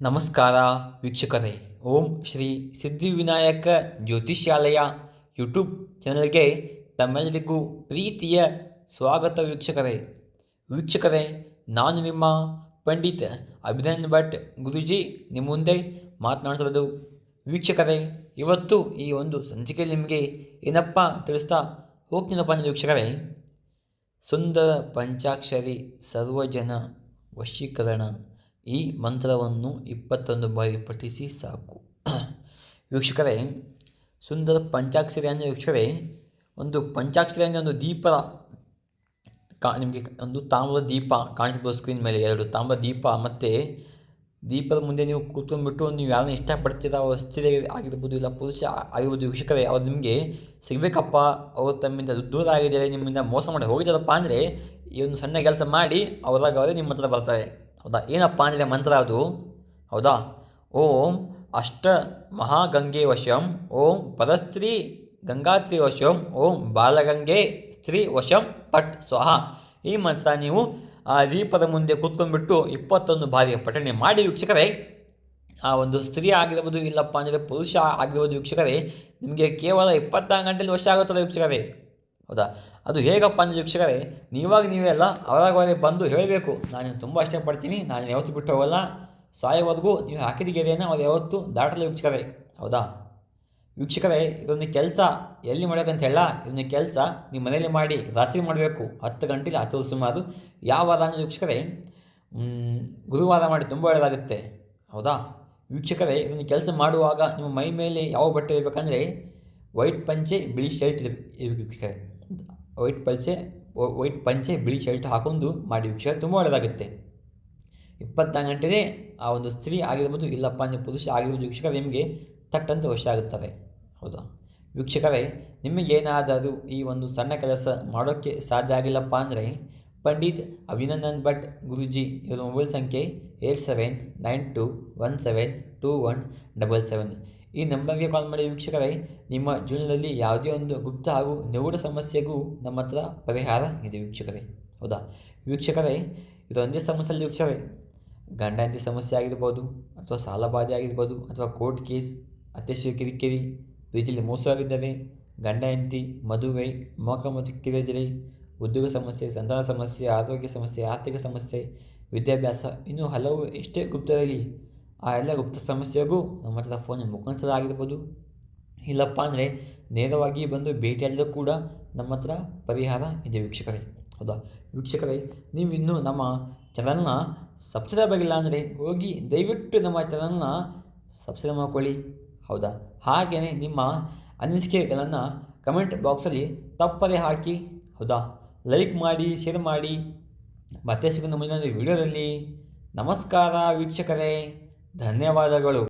ನಮಸ್ಕಾರ ವೀಕ್ಷಕರೇ. ಓಂ ಶ್ರೀ ಸಿದ್ಧಿವಿನಾಯಕ ಜ್ಯೋತಿಷ್ಯಾಲಯ ಯೂಟ್ಯೂಬ್ ಚಾನಲ್ಗೆ ತಮ್ಮೆಲ್ಲರಿಗೂ ಪ್ರೀತಿಯ ಸ್ವಾಗತ ವೀಕ್ಷಕರೇ. ವೀಕ್ಷಕರೇ, ನಾನು ನಿಮ್ಮ ಪಂಡಿತ್ ಅಭಿನಂದನ್ ಭಟ್ ಗುರುಜಿ. ನಿಮ್ಮ ಮುಂದೆ ಮಾತನಾಡ್ತಿರೋದು ವೀಕ್ಷಕರೇ, ಇವತ್ತು ಈ ಒಂದು ಸಂಚಿಕೆಯಲ್ಲಿ ನಿಮಗೆ ಏನಪ್ಪ ತಿಳಿಸ್ತಾ ಹೋಗ್ತೀನಪ್ಪ ಅಂದರೆ ವೀಕ್ಷಕರೇ, ಸುಂದರ ಪಂಚಾಕ್ಷರಿ ಸರ್ವಜನ ವಶೀಕರಣ. ಈ ಮಂತ್ರವನ್ನು ಇಪ್ಪತ್ತೊಂದು ಬಾರಿ ಪಠಿಸಿ ಸಾಕು. ವೀಕ್ಷಕರೇ, ಸುಂದರ ಪಂಚಾಕ್ಷರಿ ಅಂದರೆ ವೀಕ್ಷಕರೇ, ಒಂದು ಪಂಚಾಕ್ಷರಿ ಅಂದರೆ ಒಂದು ದೀಪ ಕಾ, ನಿಮಗೆ ಒಂದು ತಾಮ್ರದ ದೀಪ ಕಾಣಿಸ್ಬೋದು ಸ್ಕ್ರೀನ್ ಮೇಲೆ, ಎರಡು ತಾಮ್ರದ ದೀಪ ಮತ್ತು ದೀಪದ ಮುಂದೆ ನೀವು ಕೂತ್ಕೊಂಡ್ಬಿಟ್ಟು ನೀವು ಯಾರನ್ನ ಇಷ್ಟಪಡ್ತೀರ, ಅವ್ರ ಸ್ಥಿರ ಆಗಿರ್ಬೋದು ಇಲ್ಲ ಪುರುಷ ಆಗಿರ್ಬೋದು ವೀಕ್ಷಕರೇ, ಅವ್ರು ನಿಮಗೆ ಸಿಗಬೇಕಪ್ಪ, ಅವ್ರು ತಮ್ಮಿಂದ ದೂರ ಆಗಿದ್ದಾರೆ, ನಿಮ್ಮಿಂದ ಮೋಸ ಮಾಡಿ ಹೋಗಿದ್ದಾರಪ್ಪ ಅಂದರೆ ಈ ಒಂದು ಸಣ್ಣ ಕೆಲಸ ಮಾಡಿ ಅವರಾಗ ಅವರೇ ನಿಮ್ಮ ಹತ್ರ ಬರ್ತಾರೆ. ಹೌದಾ? ಏನಪ್ಪ ಅಂದರೆ ಮಂತ್ರ ಅದು ಹೌದಾ? ಓಂ ಅಷ್ಟ ಮಹಾಗಂಗೆ ವಶಂ, ಓಂ ಪರಸ್ತ್ರೀ ಗಂಗಾತ್ರಿ ವಶಂ, ಓಂ ಬಾಲಗಂಗೆ ಸ್ತ್ರೀ ವಶಂ ಪಟ್ ಸ್ವಹ. ಈ ಮಂತ್ರ ನೀವು, ಆ ದೀಪದ ಮುಂದೆ ಕೂತ್ಕೊಂಡ್ಬಿಟ್ಟು ಇಪ್ಪತ್ತೊಂದು ಬಾರಿ ಪಠಣೆ ಮಾಡಿ ವೀಕ್ಷಕರೇ. ಆ ಒಂದು ಸ್ತ್ರೀ ಆಗಿರ್ಬೋದು ಇಲ್ಲಪ್ಪ ಅಂದರೆ ಪುರುಷ ಆಗಿರ್ಬೋದು ವೀಕ್ಷಕರೇ, ನಿಮಗೆ ಕೇವಲ ಇಪ್ಪತ್ತಾರು ಗಂಟೆಯಲ್ಲಿ ವಶ ಆಗುತ್ತದೆ ವೀಕ್ಷಕರೇ. ಹೌದಾ? ಅದು ಹೇಗಪ್ಪ ಅಂದರೆ ವೀಕ್ಷಕರೇ, ನೀವಾಗ ನೀವೇ ಅಲ್ಲ ಅವರಾಗವರೇ ಬಂದು ಹೇಳಬೇಕು. ನಾನು ತುಂಬ ಇಷ್ಟಪಡ್ತೀನಿ, ನಾನು ಯಾವತ್ತು ಬಿಟ್ಟು ಹೋಗಲ್ಲ. ಸಾಯೋವರೆಗೂ ನೀವು ಹಾಕಿದ ಗೆರೆಯನ್ನು ಅವ್ರು ಯಾವತ್ತು ದಾಟಲ್ಲ ವೀಕ್ಷಕರೇ. ಹೌದಾ? ವೀಕ್ಷಕರೇ, ಇದೊಂದು ಕೆಲಸ. ಎಲ್ಲಿ ಮಾಡಬೇಕಂತ ಹೇಳ, ಇದೊಂದು ಕೆಲಸ. ನೀವು ಮನೆಯಲ್ಲಿ ಮಾಡಿ, ರಾತ್ರಿ ಮಾಡಬೇಕು. ಹತ್ತು ಗಂಟೆಲಿ ಹತ್ತು ಸುಮಾರು ಯಾವ ವಾರ ಅಂದರೆ ವೀಕ್ಷಕರೇ ಗುರುವಾರ ಮಾಡಿ ತುಂಬ ಒಳ್ಳೆಯದಾಗುತ್ತೆ ಹೌದಾ? ವೀಕ್ಷಕರೇ, ಇದೊಂದು ಕೆಲಸ ಮಾಡುವಾಗ ನಿಮ್ಮ ಮೈ ಮೇಲೆ ಯಾವ ಬಟ್ಟೆ ಇರಬೇಕಂದ್ರೆ, ವೈಟ್ ಪಂಚೆ ಬಿಳಿ ಶರ್ಟ್ ಇರಬೇಕು ವೀಕ್ಷಕರೇ. ವೈಟ್ ಪಲ್ಚೆ ವೈಟ್ ಪಂಚೆ ಬಿಳಿ ಶರ್ಟ್ ಹಾಕೊಂಡು ಮಾಡಿ ವೀಕ್ಷ ತುಂಬ ಒಳ್ಳೆಯದಾಗುತ್ತೆ. ಇಪ್ಪತ್ನಾಲ್ಕು ಗಂಟೆನೇ ಆ ಒಂದು ಸ್ತ್ರೀ ಆಗಿರ್ಬೋದು ಇಲ್ಲಪ್ಪ ಅಂದರೆ ಪುರುಷ ಆಗಿರ್ಬೋದು ವೀಕ್ಷಕರು, ನಿಮಗೆ ತಟ್ಟಂತೆ ವಶ ಆಗುತ್ತದೆ. ಹೌದಾ? ವೀಕ್ಷಕರೇ ನಿಮಗೇನಾದರೂ ಈ ಒಂದು ಸಣ್ಣ ಕೆಲಸ ಮಾಡೋಕ್ಕೆ ಸಾಧ್ಯ ಆಗಿಲ್ಲಪ್ಪ ಅಂದರೆ ಪಂಡಿತ್ ಅಭಿನಂದನ್ ಭಟ್ ಗುರುಜಿ ಇವರ ಮೊಬೈಲ್ ಸಂಖ್ಯೆ eight seven nine two one seven two one double seven. ಈ ನಂಬರ್ಗೆ ಕಾಲ್ ಮಾಡಿ ವೀಕ್ಷಕರೇ, ನಿಮ್ಮ ಜೀವನದಲ್ಲಿ ಯಾವುದೇ ಒಂದು ಗುಪ್ತ ಹಾಗೂ ನಿಗೂಢ ಸಮಸ್ಯೆಗೂ ನಮ್ಮ ಹತ್ರ ಪರಿಹಾರ ಇದೆ ವೀಕ್ಷಕರೇ. ಹೌದಾ? ವೀಕ್ಷಕರೇ ಇದೊಂದೇ ಸಮಸ್ಯೆ ಅಲ್ಲ ವೀಕ್ಷಕರೇ. ಗಂಡ ಹೆಂಡತಿ ಸಮಸ್ಯೆ ಆಗಿರ್ಬೋದು, ಅಥವಾ ಸಾಲಬಾಧೆ ಆಗಿರ್ಬೋದು, ಅಥವಾ ಕೋರ್ಟ್ ಕೇಸ್ ಅತ್ಯಶಯ ಕಿರಿಕಿರಿ, ರೀತಿಯಲ್ಲಿ ಮೋಸವಾಗಿದ್ದರೆ, ಗಂಡ ಹೆಂಡತಿ, ಮದುವೆ, ಮೋಕ ಮತ್ತು ಕಿರಿದಿರಿ ಉದ್ಯೋಗ ಸಮಸ್ಯೆ, ಸಂತಾನ ಸಮಸ್ಯೆ, ಆರೋಗ್ಯ ಸಮಸ್ಯೆ, ಆರ್ಥಿಕ ಸಮಸ್ಯೆ, ವಿದ್ಯಾಭ್ಯಾಸ, ಇನ್ನೂ ಹಲವು ಎಷ್ಟೇ ಗುಪ್ತ ಇರಲಿ ಆ ಎಲ್ಲ ಗುಪ್ತ ಸಮಸ್ಯೆಗೂ ನಮ್ಮ ಹತ್ರ ಫೋನ್ ಮುಖಾಂತರ ಆಗಿರ್ಬೋದು ಇಲ್ಲಪ್ಪ ಅಂದರೆ ನೇರವಾಗಿ ಬಂದು ಭೇಟಿಯಾದರೂ ಕೂಡ ನಮ್ಮ ಹತ್ರ ಪರಿಹಾರ ಇದೆ ವೀಕ್ಷಕರೇ. ಹೌದಾ? ವೀಕ್ಷಕರೇ, ನೀವು ಇನ್ನೂ ನಮ್ಮ ಚಾನಲ್ನ ಸಬ್ಸ್ಕ್ರೈಬ್ ಆಗಿಲ್ಲ ಅಂದರೆ ಹೋಗಿ ದಯವಿಟ್ಟು ನಮ್ಮ ಚಾನಲ್ನ ಸಬ್ಸ್ಕ್ರೈಬ್ ಮಾಡ್ಕೊಳ್ಳಿ. ಹೌದಾ? ಹಾಗೆಯೇ ನಿಮ್ಮ ಅನಿಸಿಕೆಗಳನ್ನು ಕಮೆಂಟ್ ಬಾಕ್ಸಲ್ಲಿ ತಪ್ಪದೇ ಹಾಕಿ, ಹೌದಾ? ಲೈಕ್ ಮಾಡಿ ಶೇರ್ ಮಾಡಿ. ಮತ್ತೆ ಸಿಗೋಣ ಮುಂದಿನ ವಿಡಿಯೋದಲ್ಲಿ ನಮಸ್ಕಾರ ವೀಕ್ಷಕರೇ. ಧನ್ಯವಾದಗಳು.